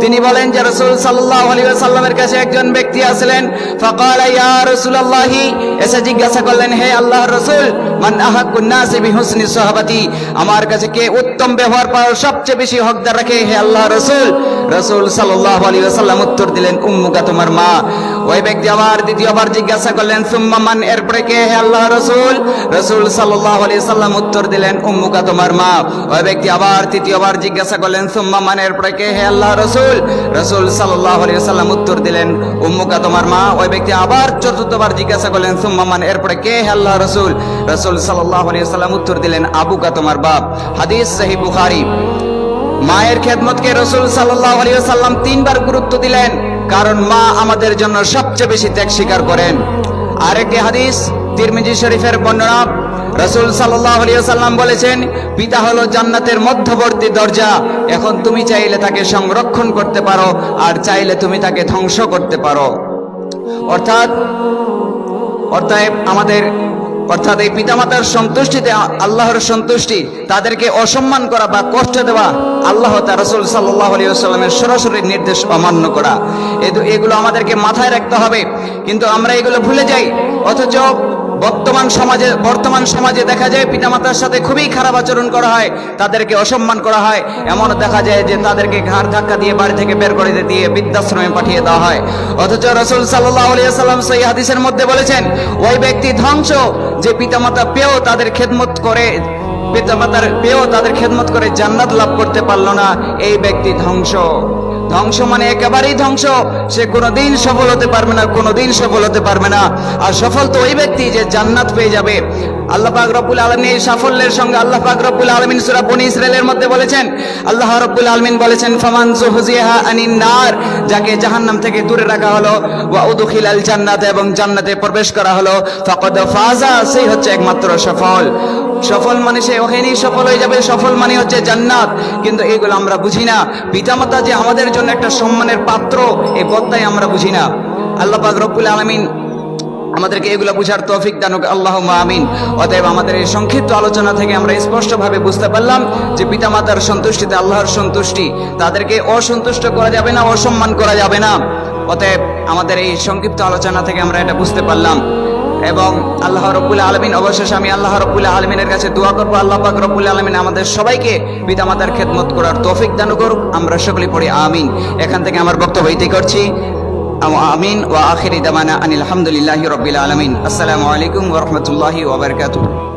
তিনি বলেন যে রাসূল সাল্লাল্লাহু আলাইহি কাছে একজন ব্যক্তি আসলেন। এসে জিজ্ঞাসা করলেন, হে আল্লাহর রাসূল, মান আমার কাছে কে উত্তম ব্যবহার পাওয়ার সবচেয়ে বেশি হকদার রাখে? হে আল্লাহর রাসূল। রাসূল ওয়াসাল্লাম উত্তর দিলেন, উম্মুকা তোমার মা। ওই ব্যক্তি আবার দ্বিতীয়বার জিজ্ঞাসা করলেন, সুম্মা মান? এরপরে কে? হে আল্লাহর রাসূল। রাসূল সাল্লাল্লাহু আলাইহি সাল্লাম উত্তর দিলেন, উম্মুকা তোমার মা। ওই ব্যক্তি আবার তৃতীয়বার জিজ্ঞাসা করলেন, সুম্মা, মান এরপরে কে? হে আল্লাহ রসুল। রসুল সাল্লাল্লাহু আলাইহি সাল্লাম উত্তর দিলেন, উম্মুকা, তোমার মা? ওই ব্যক্তি আবার চতুর্থবার জিজ্ঞাসা করলেন, সুম্মা, মান এরপরে কে? হে আল্লাহ রসুল। রসুল সাল্লাল্লাহু আলাইহি সাল্লাম উত্তর দিলেন, আবুকা, তোমার বাপ। হাদিস সহিহ বুখারী। মায়ের খেদমতকে রসুল সাল্লাল্লাহু আলাইহি সাল্লাম তিনবার গুরুত্ব দিলেন, কারণ মা আমাদের জন্য সবচেয়ে বেশি ত্যাগ স্বীকার করেন। আরেকটি হাদিস, তিরমিজি শরীফের বর্ণনা রসুল সাল্লাম বলেছেন, পিতা হলো জান্নাতের মধ্যবর্তী দরজা। এখন তুমি চাইলে তাকে সংরক্ষণ করতে পারো, আর চাইলে তুমি তাকে ধ্বংস করতে পারো। অর্থাৎ অর্থাৎ আমাদের, অর্থাৎ এই পিতামাতার সন্তুষ্টিতে, আল্লাহর সন্তুষ্টি, তাদেরকে অসম্মান করা বা কষ্ট দেওয়া, আল্লাহ তার রসুল সাল্লাহ সরাসরি নির্দেশ অমান্য করা। এগুলো আমাদেরকে মাথায় রাখতে হবে। কিন্তু আমরা এগুলো ভুলে যাই, অথচ বর্তমান সমাজে বর্তমান সমাজে দেখা যায় পিতামাতার সাথে খুবই খারাপ আচরণ করা হয়, তাদেরকে অসম্মান করা হয়। এমন দেখা যায় যে তাদেরকে ঘাড় ধাক্কা দিয়ে বাড়ি থেকে বের করে দিয়ে বৃদ্ধাশ্রমে পাঠিয়ে দেওয়া হয়। অথচ রসুল সাল্লাহ সাল্লাম সেই হাদিসের মধ্যে বলেছেন, ওই ব্যক্তি ধ্বংস, যে পিতামাতা পেয়েও তাদের খেদমত করে, পিতামাতার পেয়েও তাদের খেদমত করে জান্নাত লাভ করতে পারল না, এই ব্যক্তি ধ্বংস। ধ্বংস মানে একেবারেই ধ্বংস। সে কোনোদিন সফল হতে পারবে না, কোনোদিন সফল হতে পারবে না। আর সফল তো ওই ব্যক্তি যে জান্নাত পেয়ে যাবে। সাফল্যের সঙ্গে আলমিন সুরা মধ্যে বলেছেন, আল্লাহ আলমিন বলেছেন, ফামান নার যাকে জাহান্নাম থেকে দূরে রাখা জান্নাত এবং জান্নাতে প্রবেশ করা ফাজা সেই হচ্ছে একমাত্র সফল। সফল মানে সে ওখানেই সফল হয়ে যাবে, সফল মানে হচ্ছে জান্নাত। কিন্তু এগুলো আমরা বুঝি না। পিতামাতা যে আমাদের জন্য একটা সম্মানের পাত্র এই পদ্মায় আমরা বুঝি না। আল্লাহ পাক রব্বুল আলমিন আমাদেরকে এগুলো বুঝার তৌফিক দানুক আল্লাহ আমিন। অতএব আমাদের এই সংক্ষিপ্ত আলোচনা থেকে আমরা স্পষ্টভাবে বুঝতে পারলাম যে পিতামাতার সন্তুষ্টিতে আল্লাহর সন্তুষ্টি, তাদেরকে অসন্তুষ্ট করা যাবে না, অসম্মান করা যাবে না। অতএব আমাদের এই সংক্ষিপ্ত আলোচনা থেকে আমরা এটা বুঝতে পারলাম। এবং আল্লাহ রব্বুল আলমিন, অবশেষে আমি আল্লাহ রব্বুল আলমিনের কাছে দোয়া করব, আল্লাহ পাক রব্বুল আলমিন আমাদের সবাইকে পিতামাতার খেদমত করার তৌফিক দান করুক। আমরা সকলে পড়ি আমিন। এখান থেকে আমার বক্তব্য ইতি করছি। আমিন ও আখিরি দামানা আনিল আলহামদুলিল্লাহ রবিল আলমিন আসসালামু আলাইকুম ওরহমতুল্লাহি ওবরকাতুহ